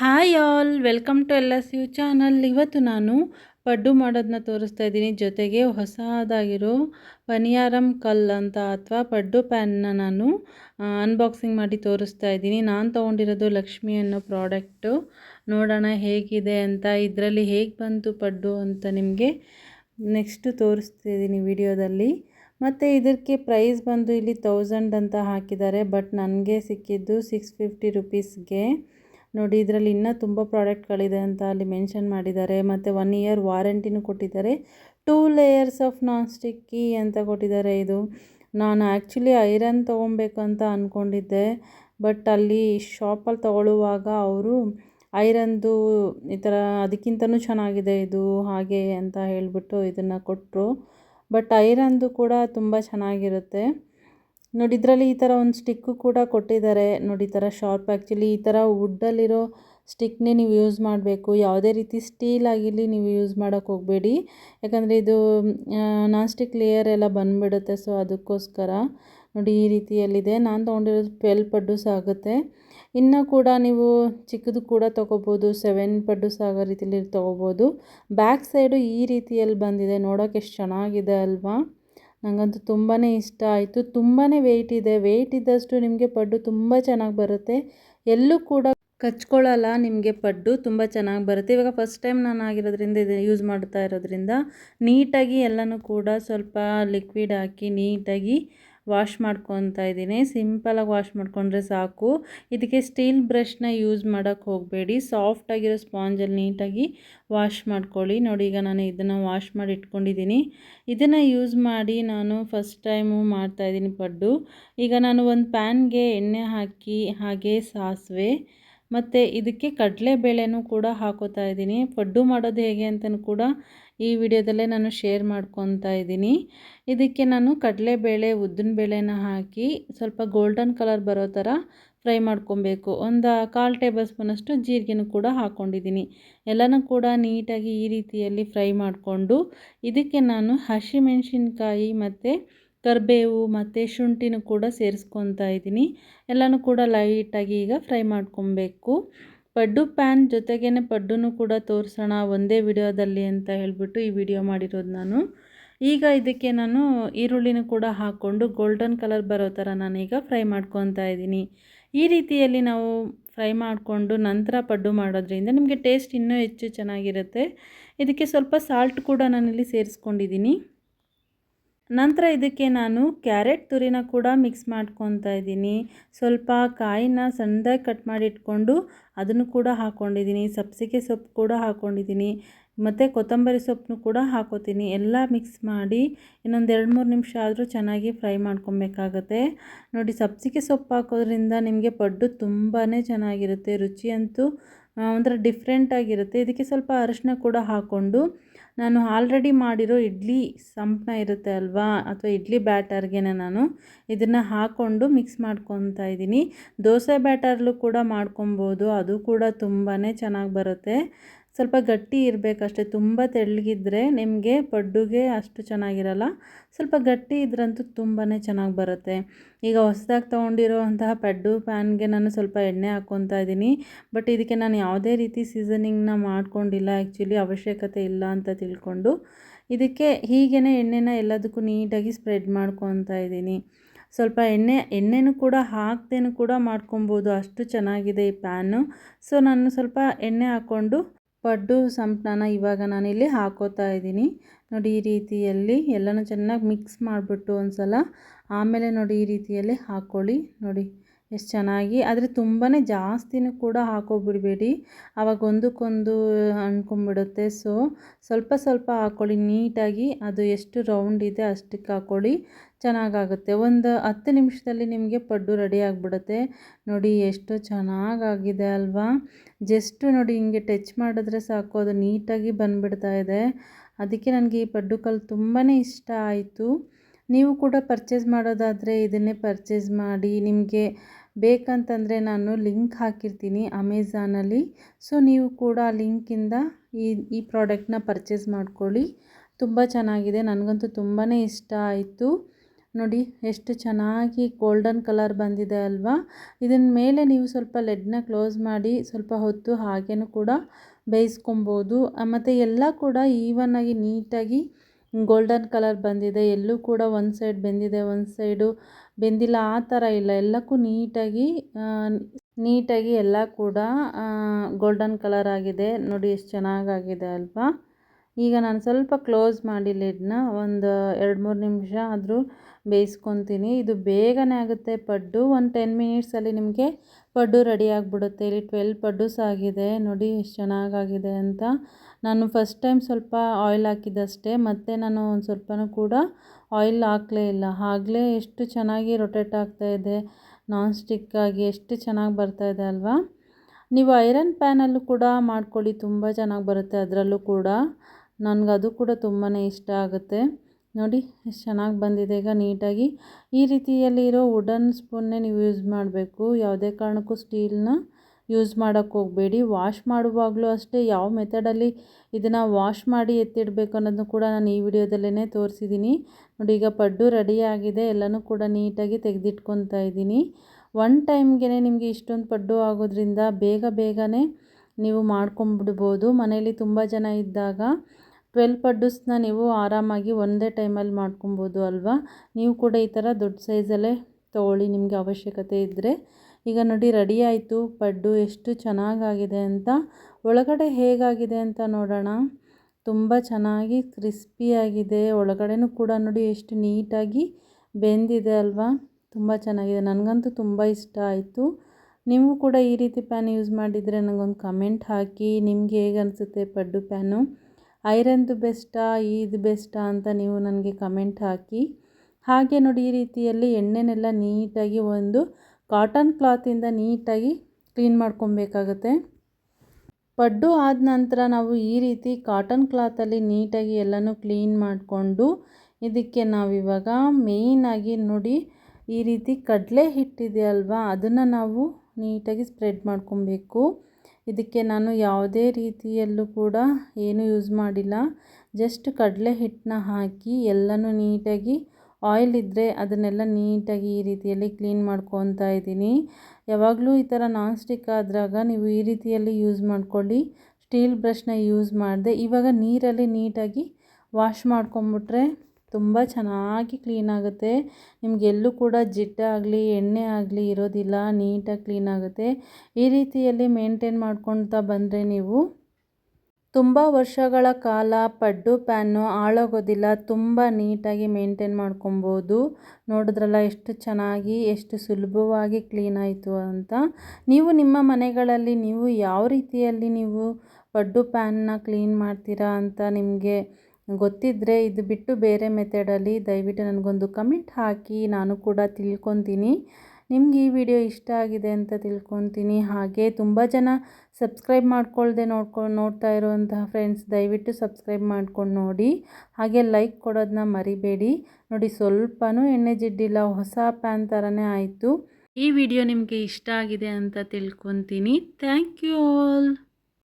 Hi all, welcome to ಎಲ್ಲ ಯು channel. ಇವತ್ತು ನಾನು ಪಡ್ಡು ಮಾಡೋದನ್ನ ತೋರಿಸ್ತಾ ಇದ್ದೀನಿ. ಜೊತೆಗೆ ಹೊಸದಾಗಿರೋ ಪನಿಯಾರಂ ಕಲ್ ಅಂತ ಅಥವಾ ಪಡ್ಡು ಪ್ಯಾನ್ನ ನಾನು ಅನ್ಬಾಕ್ಸಿಂಗ್ ಮಾಡಿ ತೋರಿಸ್ತಾ ಇದ್ದೀನಿ. ನಾನು ತೊಗೊಂಡಿರೋದು ಲಕ್ಷ್ಮಿ ಅನ್ನೋ ಪ್ರಾಡಕ್ಟು ನೋಡೋಣ ಹೇಗಿದೆ ಅಂತ, ಇದರಲ್ಲಿ ಹೇಗೆ ಬಂತು ಪಡ್ಡು ಅಂತ ನಿಮಗೆ ನೆಕ್ಸ್ಟು ತೋರಿಸ್ತಿದ್ದೀನಿ ವಿಡಿಯೋದಲ್ಲಿ. ಮತ್ತು ಇದಕ್ಕೆ ಪ್ರೈಸ್ ಬಂದು ಇಲ್ಲಿ ತೌಸಂಡ್ ಅಂತ ಹಾಕಿದ್ದಾರೆ ಬಟ್ ನನಗೆ ಸಿಕ್ಕಿದ್ದು ಸಿಕ್ಸ್ ಫಿಫ್ಟಿ ರುಪೀಸ್ಗೆ ನೋಡಿ, ಇದರಲ್ಲಿ ಇನ್ನೂ ತುಂಬ ಪ್ರಾಡಕ್ಟ್ಗಳಿದೆ ಅಂತ ಅಲ್ಲಿ ಮೆನ್ಷನ್ ಮಾಡಿದ್ದಾರೆ. ಮತ್ತು ಒನ್ ಇಯರ್ ವಾರಂಟಿನೂ ಕೊಟ್ಟಿದ್ದಾರೆ. Two layers of non sticky ಅಂತ ಕೊಟ್ಟಿದ್ದಾರೆ ಇದು. ನಾನು ಆ್ಯಕ್ಚುಲಿ ಐರನ್ ತೊಗೊಬೇಕು ಅಂತ ಅಂದ್ಕೊಂಡಿದ್ದೆ ಬಟ್ ಅಲ್ಲಿ ಶಾಪಲ್ಲಿ ತೊಗೊಳ್ಳುವಾಗ ಅವರು ಐರನ್ದು ಈ ಥರ ಅದಕ್ಕಿಂತನೂ ಚೆನ್ನಾಗಿದೆ ಇದು, ಹಾಗೆ ಅಂತ ಹೇಳಿಬಿಟ್ಟು ಇದನ್ನು ಕೊಟ್ಟರು ಬಟ್ ಐರನ್ದು ಕೂಡ ತುಂಬ ಚೆನ್ನಾಗಿರುತ್ತೆ. ನೋಡಿ, ಇದರಲ್ಲಿ ಈ ಥರ ಒಂದು ಸ್ಟಿಕ್ಕು ಕೂಡ ಕೊಟ್ಟಿದ್ದಾರೆ. ನೋಡಿ, ಈ ಥರ ಶಾರ್ಪ್ ಆ್ಯಕ್ಚುಲಿ ಈ ಥರ ವುಡ್ಡಲ್ಲಿರೋ ಸ್ಟಿಕ್ನೇ ನೀವು ಯೂಸ್ ಮಾಡಬೇಕು. ಯಾವುದೇ ರೀತಿ ಸ್ಟೀಲ್ ಆಗಿರಲಿ ನೀವು ಯೂಸ್ ಮಾಡೋಕ್ಕೆ ಹೋಗಬೇಡಿ. ಯಾಕಂದರೆ ಇದು ನಾನ್ ಸ್ಟಿಕ್ ಲೇಯರ್ ಎಲ್ಲ ಬಂದುಬಿಡುತ್ತೆ, ಸೊ ಅದಕ್ಕೋಸ್ಕರ ನೋಡಿ, ಈ ರೀತಿಯಲ್ಲಿದೆ. ನಾನು ತೊಗೊಂಡಿರೋದು ಟ್ವೆಲ್ ಪಡ್ಡುಸ್ ಆಗುತ್ತೆ. ಇನ್ನು ಕೂಡ ನೀವು ಚಿಕ್ಕದು ಕೂಡ ತೊಗೋಬೋದು, ಸೆವೆನ್ ಪಡ್ಡುಸ್ ಆಗೋ ರೀತಿಯಲ್ಲಿ ತೊಗೋಬೋದು. ಬ್ಯಾಕ್ ಸೈಡು ಈ ರೀತಿಯಲ್ಲಿ ಬಂದಿದೆ. ನೋಡೋಕೆ ಎಷ್ಟು ಚೆನ್ನಾಗಿದೆ ಅಲ್ವಾ? ನನಗಂತೂ ತುಂಬಾ ಇಷ್ಟ ಆಯಿತು. ತುಂಬಾ ವೆಯ್ಟ್ ಇದೆ. ವೆಯ್ಟ್ ಇದ್ದಷ್ಟು ನಿಮಗೆ ಪಡ್ಡು ತುಂಬ ಚೆನ್ನಾಗಿ ಬರುತ್ತೆ. ಎಲ್ಲೂ ಕೂಡ ಕಚ್ಕೊಳ್ಳಲ್ಲ ನಿಮಗೆ ಪಡ್ಡು ತುಂಬ ಚೆನ್ನಾಗಿ ಬರುತ್ತೆ. ಇವಾಗ ಫಸ್ಟ್ ಟೈಮ್ ನಾನು ಆಗಿರೋದ್ರಿಂದ ಇದು ಯೂಸ್ ಮಾಡ್ತಾ ಇರೋದ್ರಿಂದ ನೀಟಾಗಿ ಎಲ್ಲನೂ ಕೂಡ ಸ್ವಲ್ಪ ಲಿಕ್ವಿಡ್ ಹಾಕಿ ನೀಟಾಗಿ ವಾಶ್ ಮಾಡ್ಕೊತಾ ಇದ್ದೀನಿ. ಸಿಂಪಲಾಗಿ ವಾಶ್ ಮಾಡಿಕೊಂಡ್ರೆ ಸಾಕು. ಇದಕ್ಕೆ ಸ್ಟೀಲ್ ಬ್ರಷ್ನ ಯೂಸ್ ಮಾಡೋಕ್ಕೆ ಹೋಗಬೇಡಿ. ಸಾಫ್ಟಾಗಿರೋ ಸ್ಪಾಂಜಲ್ಲಿ ನೀಟಾಗಿ ವಾಶ್ ಮಾಡ್ಕೊಳ್ಳಿ. ನೋಡಿ, ಈಗ ನಾನು ಇದನ್ನು ವಾಶ್ ಮಾಡಿ ಇಟ್ಕೊಂಡಿದ್ದೀನಿ. ಇದನ್ನು ಯೂಸ್ ಮಾಡಿ ನಾನು ಫಸ್ಟ್ ಟೈಮು ಮಾಡ್ತಾಯಿದ್ದೀನಿ ಪಡ್ಡು. ಈಗ ನಾನು ಒಂದು ಪ್ಯಾನ್ಗೆ ಎಣ್ಣೆ ಹಾಕಿ, ಹಾಗೆ ಸಾಸಿವೆ, ಮತ್ತು ಇದಕ್ಕೆ ಕಡಲೆಬೇಳೆನೂ ಕೂಡ ಹಾಕೋತಾ ಇದ್ದೀನಿ. ಪಡ್ಡು ಮಾಡೋದು ಹೇಗೆ ಅಂತಲೂ ಕೂಡ ಈ ವಿಡಿಯೋದಲ್ಲೇ ನಾನು ಶೇರ್ ಮಾಡ್ಕೊತಾ ಇದ್ದೀನಿ. ಇದಕ್ಕೆ ನಾನು ಕಡಲೆಬೇಳೆ, ಉದ್ದಿನ ಬೇಳೆನ ಹಾಕಿ ಸ್ವಲ್ಪ ಗೋಲ್ಡನ್ ಕಲರ್ ಬರೋ ಥರ ಫ್ರೈ ಮಾಡ್ಕೊಬೇಕು. ಒಂದು ಕಾಲು ಟೇಬಲ್ ಸ್ಪೂನಷ್ಟು ಜೀರಿಗೆನೂ ಕೂಡ ಹಾಕ್ಕೊಂಡಿದ್ದೀನಿ ಎಲ್ಲನೂ ಕೂಡ ನೀಟಾಗಿ ಈ ರೀತಿಯಲ್ಲಿ ಫ್ರೈ ಮಾಡಿಕೊಂಡು ಇದಕ್ಕೆ ನಾನು ಹಸಿಮೆಣಸಿನ್ಕಾಯಿ ಮತ್ತು ಕರಿಬೇವು ಮತ್ತು ಶುಂಠಿನೂ ಕೂಡ ಸೇರಿಸ್ಕೊತಾ ಇದ್ದೀನಿ. ಎಲ್ಲನೂ ಕೂಡ ಲೈಟಾಗಿ ಈಗ ಫ್ರೈ ಮಾಡ್ಕೊಬೇಕು. ಪಡ್ಡು ಪ್ಯಾನ್ ಜೊತೆಗೇ ಪಡ್ಡುನೂ ಕೂಡ ತೋರಿಸೋಣ, ಒಂದೇ ವಿಡಿಯೋದಲ್ಲಿ ಅಂತ ಹೇಳಿಬಿಟ್ಟು ಈ ವಿಡಿಯೋ ಮಾಡಿರೋದು ನಾನು. ಈಗ ಇದಕ್ಕೆ ನಾನು ಈರುಳ್ಳಿನೂ ಕೂಡ ಹಾಕ್ಕೊಂಡು ಗೋಲ್ಡನ್ ಕಲರ್ ಬರೋ ಥರ ನಾನೀಗ ಫ್ರೈ ಮಾಡ್ಕೊತಾ ಇದ್ದೀನಿ. ಈ ರೀತಿಯಲ್ಲಿ ನಾವು ಫ್ರೈ ಮಾಡಿಕೊಂಡು ನಂತರ ಪಡ್ಡು ಮಾಡೋದ್ರಿಂದ ನಿಮಗೆ ಟೇಸ್ಟ್ ಇನ್ನೂ ಹೆಚ್ಚು ಚೆನ್ನಾಗಿರುತ್ತೆ. ಇದಕ್ಕೆ ಸ್ವಲ್ಪ ಸಾಲ್ಟ್ ಕೂಡ ನಾನಿಲ್ಲಿ ಸೇರಿಸ್ಕೊಂಡಿದ್ದೀನಿ. ನಂತರ ಇದಕ್ಕೆ ನಾನು ಕ್ಯಾರೆಟ್ ತುರಿನ ಕೂಡ ಮಿಕ್ಸ್ ಮಾಡ್ಕೊತಾ ಇದ್ದೀನಿ. ಸ್ವಲ್ಪ ಕಾಯಿನ ಸಣ್ಣದಾಗಿ ಕಟ್ ಮಾಡಿ ಇಟ್ಕೊಂಡು ಅದನ್ನು ಕೂಡ ಹಾಕ್ಕೊಂಡಿದ್ದೀನಿ ಸಬ್ಸಿಗೆ ಸೊಪ್ಪು ಕೂಡ ಹಾಕ್ಕೊಂಡಿದ್ದೀನಿ ಮತ್ತು ಕೊತ್ತಂಬರಿ ಸೊಪ್ಪನ್ನು ಕೂಡ ಹಾಕೋತೀನಿ. ಎಲ್ಲ ಮಿಕ್ಸ್ ಮಾಡಿ ಇನ್ನೊಂದು ಎರಡು ಮೂರು ನಿಮಿಷ ಆದರೂ ಚೆನ್ನಾಗಿ ಫ್ರೈ ಮಾಡ್ಕೊಬೇಕಾಗತ್ತೆ. ನೋಡಿ ಸಬ್ಸಿಗೆ ಸೊಪ್ಪು ಹಾಕೋದ್ರಿಂದ ನಿಮಗೆ ಪಡ್ಡು ತುಂಬಾ ಚೆನ್ನಾಗಿರುತ್ತೆ. ರುಚಿಯಂತೂ ಒಂಥರ ಡಿಫ್ರೆಂಟಾಗಿರುತ್ತೆ ಇದಕ್ಕೆ ಸ್ವಲ್ಪ ಅರಶಿನ ಕೂಡ ಹಾಕ್ಕೊಂಡು ನಾನು ಆಲ್ರೆಡಿ ಮಾಡಿರೋ ಇಡ್ಲಿ ಸಂಪ್ನ ಇರುತ್ತೆ ಅಲ್ವಾ? ಅಥವಾ ಇಡ್ಲಿ ಬ್ಯಾಟರ್ಗೆ ನಾನು ಇದನ್ನು ಹಾಕ್ಕೊಂಡು ಮಿಕ್ಸ್ ಮಾಡ್ಕೊತಾ ಇದ್ದೀನಿ. ದೋಸೆ ಬ್ಯಾಟರ್ಲು ಕೂಡ ಮಾಡ್ಕೊಬೋದು. ಅದು ಕೂಡ ತುಂಬಾ ಚೆನ್ನಾಗಿ ಬರುತ್ತೆ. ಸ್ವಲ್ಪ ಗಟ್ಟಿ ಇರಬೇಕಷ್ಟೆ, ತುಂಬ ತೆಳ್ಳಗಿದ್ರೆ ನಿಮಗೆ ಪಡ್ಡುಗೆ ಅಷ್ಟು ಚೆನ್ನಾಗಿರಲ್ಲ. ಸ್ವಲ್ಪ ಗಟ್ಟಿ ಇದ್ರಂತೂ ತುಂಬಾ ಚೆನ್ನಾಗಿ ಬರುತ್ತೆ. ಈಗ ಹೊಸದಾಗಿ ತೊಗೊಂಡಿರೋವಂತಹ ಪಡ್ಡು ಪ್ಯಾನ್ಗೆ ನಾನು ಸ್ವಲ್ಪ ಎಣ್ಣೆ ಹಾಕ್ಕೊತಾ ಇದ್ದೀನಿ. ಬಟ್ ಇದಕ್ಕೆ ನಾನು ಯಾವುದೇ ರೀತಿ ಸೀಸನಿಂಗ್ನ ಮಾಡ್ಕೊಂಡಿಲ್ಲ ಆ್ಯಕ್ಚುಲಿ ಅವಶ್ಯಕತೆ ಇಲ್ಲ ಅಂತ ತಿಳ್ಕೊಂಡು. ಇದಕ್ಕೆ ಹೀಗೇ ಎಣ್ಣೆನ ಎಲ್ಲದಕ್ಕೂ ನೀಟಾಗಿ ಸ್ಪ್ರೆಡ್ ಮಾಡ್ಕೊತಾ ಇದ್ದೀನಿ. ಸ್ವಲ್ಪ ಎಣ್ಣೆ, ಎಣ್ಣೆನೂ ಕೂಡ ಹಾಕ್ದೇನೂ ಕೂಡ ಮಾಡ್ಕೊಬೋದು. ಅಷ್ಟು ಚೆನ್ನಾಗಿದೆ ಈ ಪ್ಯಾನು. ಸೊ ನಾನು ಸ್ವಲ್ಪ ಎಣ್ಣೆ ಹಾಕ್ಕೊಂಡು ಪಡ್ಡು ಸಂಪಣನ ಇವಾಗ ನಾನಿಲ್ಲಿ ಹಾಕೋತಾ ಇದ್ದೀನಿ. ನೋಡಿ ಈ ರೀತಿಯಲ್ಲಿ ಎಲ್ಲನೂ ಚೆನ್ನಾಗಿ ಮಿಕ್ಸ್ ಮಾಡಿಬಿಟ್ಟು ಒಂದು ಸಲ ಆಮೇಲೆ ನೋಡಿ ಈ ರೀತಿಯಲ್ಲಿ ಹಾಕ್ಕೊಳ್ಳಿ ನೋಡಿ ಎಷ್ಟು ಚೆನ್ನಾಗಿ. ಆದರೆ ತುಂಬಾ ಜಾಸ್ತಿನೂ ಕೂಡ ಹಾಕೋಬಿಡಬೇಡಿ. ಆವಾಗ ಒಂದಕ್ಕೊಂದು ಅಂದ್ಕೊಂಬಿಡುತ್ತೆ ಸೊ ಸ್ವಲ್ಪ ಸ್ವಲ್ಪ ಹಾಕ್ಕೊಳ್ಳಿ ನೀಟಾಗಿ ಅದು ಎಷ್ಟು ರೌಂಡ್ ಇದೆ ಅಷ್ಟಕ್ಕೆ ಹಾಕ್ಕೊಳ್ಳಿ ಚೆನ್ನಾಗಾಗುತ್ತೆ. ಒಂದು ಹತ್ತು ನಿಮಿಷದಲ್ಲಿ ನಿಮಗೆ ಪಡ್ಡು ರೆಡಿ ಆಗಿಬಿಡುತ್ತೆ. ನೋಡಿ ಎಷ್ಟು ಚೆನ್ನಾಗಾಗಿದೆ ಅಲ್ವಾ? ಜಸ್ಟು ನೋಡಿ ಹಿಂಗೆ ಟಚ್ ಮಾಡಿದ್ರೆ ಸಾಕು. ಅದು ನೀಟಾಗಿ ಬಂದುಬಿಡ್ತಾ ಇದೆ. ಅದಕ್ಕೆ ನನಗೆ ಈ ಪಡ್ಡು ಕಲ್ಲು ತುಂಬಾ ಇಷ್ಟ ಆಯಿತು. ನೀವು ಕೂಡ ಪರ್ಚೇಸ್ ಮಾಡೋದಾದರೆ ಇದನ್ನೇ ಪರ್ಚೇಸ್ ಮಾಡಿ. ನಿಮಗೆ ಬೇಕಂತಂದರೆ ನಾನು ಲಿಂಕ್ ಹಾಕಿರ್ತೀನಿ ಅಮೆಝಾನಲ್ಲಿ ಸೊ ನೀವು ಕೂಡ ಆ ಲಿಂಕಿಂದ ಈ ಈ ಪ್ರಾಡಕ್ಟ್ನ ಪರ್ಚೇಸ್ ಮಾಡ್ಕೊಳ್ಳಿ. ತುಂಬ ಚೆನ್ನಾಗಿದೆ. ನನಗಂತೂ ತುಂಬಾ ಇಷ್ಟ ಆಯಿತು. ನೋಡಿ ಎಷ್ಟು ಚೆನ್ನಾಗಿ ಗೋಲ್ಡನ್ ಕಲರ್ ಬಂದಿದೆ ಅಲ್ವಾ? ಇದನ್ನ ಮೇಲೆ ನೀವು ಸ್ವಲ್ಪ ಲೆಡ್ನ ಕ್ಲೋಸ್ ಮಾಡಿ ಸ್ವಲ್ಪ ಹೊತ್ತು ಹಾಗೇನೂ ಕೂಡ ಬೇಯಿಸ್ಕೊಬೋದು. ಮತ್ತು ಎಲ್ಲ ಕೂಡ ಈವನ್ನಾಗಿ ನೀಟಾಗಿ ಗೋಲ್ಡನ್ ಕಲರ್ ಬಂದಿದೆ. ಎಲ್ಲೂ ಕೂಡ ಒಂದು ಸೈಡ್ ಬೆಂದಿದೆ, ಒಂದು ಸೈಡು ಬೆಂದಿಲ್ಲ, ಆ ಥರ ಇಲ್ಲ. ಎಲ್ಲಕ್ಕೂ ನೀಟಾಗಿ ನೀಟಾಗಿ ಎಲ್ಲ ಕೂಡ ಗೋಲ್ಡನ್ ಕಲರ್ ಆಗಿದೆ. ನೋಡಿ ಎಷ್ಟು ಚೆನ್ನಾಗಾಗಿದೆ ಅಲ್ವಾ? ಈಗ ನಾನು ಸ್ವಲ್ಪ ಕ್ಲೋಸ್ ಮಾಡಿ ಲಿಡ್ನ ಒಂದು ಎರಡು ಮೂರು ನಿಮಿಷ ಆದರೂ ಬೇಯಿಸ್ಕೊತೀನಿ. ಇದು ಬೇಗನೆ ಆಗುತ್ತೆ ಪಡ್ಡು. ಒಂದು ಟೆನ್ ಮಿನಿಟ್ಸಲ್ಲಿ ನಿಮಗೆ ಪಡ್ಡು ರೆಡಿ ಆಗಿಬಿಡುತ್ತೆ. ಇಲ್ಲಿ ಟ್ವೆಲ್ ಪಡ್ಡುಸ್ ಆಗಿದೆ ನೋಡಿ ಎಷ್ಟು ಚೆನ್ನಾಗಾಗಿದೆ ಅಂತ. ನಾನು ಫಸ್ಟ್ ಟೈಮ್ ಸ್ವಲ್ಪ ಆಯಿಲ್ ಹಾಕಿದ್ದಷ್ಟೇ. ಮತ್ತು ನಾನು ಒಂದು ಸ್ವಲ್ಪನೂ ಕೂಡ ಆಯಿಲ್ ಹಾಕಲೇ ಇಲ್ಲ. ಆಗಲೇ ಎಷ್ಟು ಚೆನ್ನಾಗಿ ರೊಟೇಟ್ ಇದೆ. ನಾನ್ ಸ್ಟಿಕ್ಕಾಗಿ ಎಷ್ಟು ಚೆನ್ನಾಗಿ ಬರ್ತಾ ಇದೆ ಅಲ್ವಾ? ನೀವು ಐರನ್ ಪ್ಯಾನಲ್ಲೂ ಕೂಡ ಮಾಡ್ಕೊಳ್ಳಿ. ತುಂಬ ಚೆನ್ನಾಗಿ ಬರುತ್ತೆ ಅದರಲ್ಲೂ ಕೂಡ. ನನಗೆ ಅದು ಕೂಡ ತುಂಬಾ ಇಷ್ಟ ಆಗುತ್ತೆ. ನೋಡಿ, ಎಷ್ಟು ಚೆನ್ನಾಗಿ ಬಂದಿದೆ ಈಗ ನೀಟಾಗಿ. ಈ ರೀತಿಯಲ್ಲಿರೋ ವುಡನ್ ಸ್ಪೂನ್ನೇ ನೀವು ಯೂಸ್ ಮಾಡಬೇಕು. ಯಾವುದೇ ಕಾರಣಕ್ಕೂ ಸ್ಟೀಲ್ನ ಯೂಸ್ ಮಾಡೋಕ್ಕೆ ಹೋಗಬೇಡಿ. ವಾಶ್ ಮಾಡುವಾಗಲೂ ಅಷ್ಟೇ ಯಾವ ಮೆಥಡಲ್ಲಿ ಇದನ್ನು ವಾಶ್ ಮಾಡಿ ಎತ್ತಿಡಬೇಕು ಅನ್ನೋದನ್ನು ಕೂಡ ನಾನು ಈ ವಿಡಿಯೋದಲ್ಲೇ ತೋರಿಸಿದ್ದೀನಿ ನೋಡಿ, ಈಗ ಪಡ್ಡು ರೆಡಿಯಾಗಿದೆ ಎಲ್ಲನೂ ಕೂಡ ನೀಟಾಗಿ ತೆಗೆದಿಟ್ಕೊತಾ ಇದ್ದೀನಿ. ಒನ್ ಟೈಮ್ಗೆ ನಿಮಗೆ ಇಷ್ಟೊಂದು ಪಡ್ಡು ಆಗೋದ್ರಿಂದ ಬೇಗ ಬೇಗನೆ ನೀವು ಮಾಡ್ಕೊಂಬಿಡ್ಬೋದು ಮನೆಯಲ್ಲಿ ತುಂಬ ಜನ ಇದ್ದಾಗ ಟ್ವೆಲ್ ಪಡ್ಡುಸ್ನ ನೀವು ಆರಾಮಾಗಿ ಒಂದೇ ಟೈಮಲ್ಲಿ ಮಾಡ್ಕೊಬೋದು ಅಲ್ವಾ? ನೀವು ಕೂಡ ಈ ಥರ ದೊಡ್ಡ ಸೈಜಲ್ಲೇ ತೊಗೊಳ್ಳಿ, ನಿಮಗೆ ಅವಶ್ಯಕತೆ ಇದ್ದರೆ ಈಗ ನೋಡಿ, ರೆಡಿ ಆಯಿತು. ಪಡ್ಡು ಎಷ್ಟು ಚೆನ್ನಾಗಾಗಿದೆ ಅಂತ. ಒಳಗಡೆ ಹೇಗಾಗಿದೆ ಅಂತ ನೋಡೋಣ. ತುಂಬ ಚೆನ್ನಾಗಿ ಕ್ರಿಸ್ಪಿಯಾಗಿದೆ ಒಳಗಡೆನೂ ಕೂಡ ನೋಡಿ ಎಷ್ಟು ನೀಟಾಗಿ ಬೆಂದಿದೆ ಅಲ್ವಾ? ತುಂಬ ಚೆನ್ನಾಗಿದೆ. ನನಗಂತೂ ತುಂಬ ಇಷ್ಟ ಆಯಿತು. ನೀವು ಕೂಡ ಈ ರೀತಿ ಪ್ಯಾನ್ ಯೂಸ್ ಮಾಡಿದರೆ ನನಗೊಂದು ಕಮೆಂಟ್ ಹಾಕಿ. ನಿಮ್ಗೆ ಹೇಗೆ ಅನಿಸುತ್ತೆ ಪಡ್ಡು ಪ್ಯಾನು? ಐರನ್ದು ಬೆಸ್ಟಾ ಇದು ಬೆಸ್ಟಾ ಅಂತ ನೀವು ನನಗೆ ಕಮೆಂಟ್ ಹಾಕಿ. ಹಾಗೆ ನೋಡಿ ಈ ರೀತಿಯಲ್ಲಿ ಎಣ್ಣೆನೆಲ್ಲ ನೀಟಾಗಿ ಒಂದು ಕಾಟನ್ ಕ್ಲಾತಿಂದ ನೀಟಾಗಿ ಕ್ಲೀನ್ ಮಾಡ್ಕೊಬೇಕಾಗತ್ತೆ. ಪಡ್ಡು ಆದ ನಂತರ ನಾವು ಈ ರೀತಿ ಕಾಟನ್ ಕ್ಲಾತಲ್ಲಿ ನೀಟಾಗಿ ಎಲ್ಲನೂ ಕ್ಲೀನ್ ಮಾಡಿಕೊಂಡು ಇದಕ್ಕೆ ನಾವಿವಾಗ ಮೇಯ್ನಾಗಿ ನೋಡಿ ಈ ರೀತಿ ಕಡಲೆ ಹಿಟ್ಟಿದೆ ಅಲ್ವಾ, ಅದನ್ನು ನಾವು ನೀಟಾಗಿ ಸ್ಪ್ರೆಡ್ ಮಾಡ್ಕೊಬೇಕು. ಇದಕ್ಕೆ ನಾನು ಯಾವುದೇ ರೀತಿಯಲ್ಲೂ ಕೂಡ ಏನು ಯೂಸ್ ಮಾಡಿಲ್ಲ. ಜಸ್ಟ್ ಕಡಲೆ ಹಿಟ್ಟನ್ನ ಹಾಕಿ ಎಲ್ಲನೂ ನೀಟಾಗಿ ಆಯಿಲ್ ಇದ್ದರೆ ಅದನ್ನೆಲ್ಲ ನೀಟಾಗಿ ಈ ರೀತಿಯಲ್ಲಿ ಕ್ಲೀನ್ ಮಾಡ್ಕೊತಾ ಇದ್ದೀನಿ. ಯಾವಾಗಲೂ ಈ ಥರ ನಾನ್ ಸ್ಟಿಕ್ ಆದಾಗ ನೀವು ಈ ರೀತಿಯಲ್ಲಿ ಯೂಸ್ ಮಾಡ್ಕೊಳ್ಳಿ. ಸ್ಟೀಲ್ ಬ್ರಷ್ನ ಯೂಸ್ ಮಾಡಿದೆ ಇವಾಗ ನೀರಲ್ಲಿ ನೀಟಾಗಿ ವಾಶ್ ಮಾಡ್ಕೊಂಬಿಟ್ರೆ ತುಂಬ ಚೆನ್ನಾಗಿ ಕ್ಲೀನ್ ಆಗುತ್ತೆ. ನಿಮಗೆಲ್ಲೂ ಕೂಡ ಜಿಡ್ಡಾಗಲಿ ಎಣ್ಣೆ ಆಗಲಿ ಇರೋದಿಲ್ಲ, ನೀಟಾಗಿ ಕ್ಲೀನ್ ಆಗುತ್ತೆ. ಈ ರೀತಿಯಲ್ಲಿ ಮೇಂಟೈನ್ ಮಾಡ್ಕೊಳ್ತಾ ಬಂದರೆ ನೀವು ತುಂಬ ವರ್ಷಗಳ ಕಾಲ ಪಡ್ಡು ಪ್ಯಾನು ಹಾಳಾಗೋದಿಲ್ಲ, ತುಂಬ ನೀಟಾಗಿ ಮೇಂಟೈನ್ ಮಾಡ್ಕೊಬೋದು ನೋಡಿದ್ರಲ್ಲ ಎಷ್ಟು ಚೆನ್ನಾಗಿ, ಎಷ್ಟು ಸುಲಭವಾಗಿ ಕ್ಲೀನ್ ಆಯಿತು ಅಂತ. ನೀವು ನಿಮ್ಮ ಮನೆಗಳಲ್ಲಿ ನೀವು ಯಾವ ರೀತಿಯಲ್ಲಿ ನೀವು ಪಡ್ಡು, ಪ್ಯಾನ್ನ ಕ್ಲೀನ್ ಮಾಡ್ತೀರಾ ಅಂತ ನಿಮಗೆ ಗೊತ್ತಿದ್ದರೆ ಇದು ಬಿಟ್ಟು ಬೇರೆ ಮೆಥಡಲ್ಲಿ ದಯವಿಟ್ಟು ನನಗೊಂದು ಕಮೆಂಟ್ ಹಾಕಿ ನಾನು ಕೂಡ ತಿಳ್ಕೊತೀನಿ. ನಿಮ್ಗೆ ಈ ವಿಡಿಯೋ ಇಷ್ಟ ಆಗಿದೆ ಅಂತ ತಿಳ್ಕೊತೀನಿ. ಹಾಗೆ ತುಂಬ ಜನ ಸಬ್ಸ್ಕ್ರೈಬ್ ಮಾಡ್ಕೊಳ್ಳದೆ ನೋಡ್ಕೊಂಡು ನೋಡ್ತಾ ಇರುವಂತಹ ಫ್ರೆಂಡ್ಸ್ ದಯವಿಟ್ಟು ಸಬ್ಸ್ಕ್ರೈಬ್ ಮಾಡ್ಕೊಂಡು ನೋಡಿ. ಹಾಗೆ ಲೈಕ್ ಕೊಡೋದನ್ನ ಮರಿಬೇಡಿ. ನೋಡಿ ಸ್ವಲ್ಪನೂ ಎಣ್ಣೆ ಜಿಡ್ಡಿಲ್ಲ, ಹೊಸ ಪ್ಯಾನ್ ಥರನೇ ಆಯಿತು. ಈ ವಿಡಿಯೋ ನಿಮಗೆ ಇಷ್ಟ ಆಗಿದೆ ಅಂತ ತಿಳ್ಕೊತೀನಿ. Thank you all.